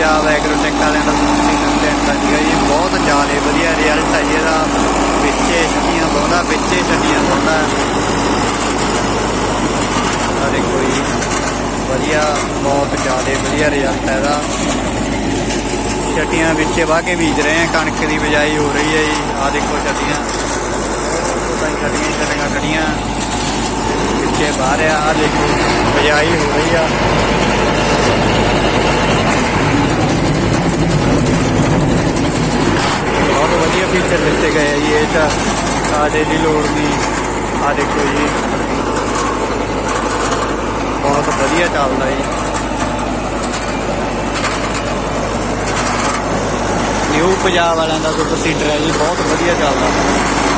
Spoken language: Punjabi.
ਪੰਜਾਬ ਐਗਰੋਟੈਕ ਵਾਲਿਆਂ ਦਾ ਤੁਸੀਂ ਕੰਟੈਂਟ ਦਾ ਸੀਗਾ ਜੀ ਬਹੁਤ ਜ਼ਿਆਦਾ ਵਧੀਆ ਰਿਜ਼ਲਟ ਹੈ ਜੀ ਇਹਦਾ ਵਿੱਚੇ ਛੱਡੀਆਂ ਬਹੁਤਾ ਵਿੱਚੇ ਛੱਡੀਆਂ ਬਹੁਤਾ ਆ। ਦੇਖੋ ਜੀ, ਵਧੀਆ, ਬਹੁਤ ਜ਼ਿਆਦਾ ਵਧੀਆ ਰਿਜ਼ਲਟ ਹੈ ਇਹਦਾ ਛੱਟੀਆਂ ਵਿੱਚੇ ਵਾਹ ਕੇ ਬੀਜ ਰਹੇ ਆ, ਕਣਕ ਦੀ ਬਿਜਾਈ ਹੋ ਰਹੀ ਹੈ ਜੀ ਆ ਦੇਖੋ ਛੱਡੀਆਂ ਉਹ ਤਾਂ ਛੱਡੀਆਂ ਛੱਡੀਆਂ ਖੜੀਆਂ ਵਿੱਚੇ ਬਾਹਰ ਆ, ਆਹ ਦੇਖੋ, ਬਿਜਾਈ ਹੋ ਰਹੀ ਆ ਬਹੁਤ ਵਧੀਆ ਫੀਚਰ ਦਿੱਤੇ ਗਏ ਆ ਜੀ, ਇਹ ਤਾਂ ਕਾਦੇ ਦੀ ਲੋੜ ਨਹੀਂ ਆ ਦੇਖੋ ਜੀ। ਬਹੁਤ ਵਧੀਆ ਚੱਲਦਾ ਜੀ। ਨਿਊ ਪੰਜਾਬ ਵਾਲਿਆਂ ਦਾ ਸੁਪਰ ਸੀਡਰ ਹੈ ਜੀ, ਬਹੁਤ ਵਧੀਆ ਚੱਲਦਾ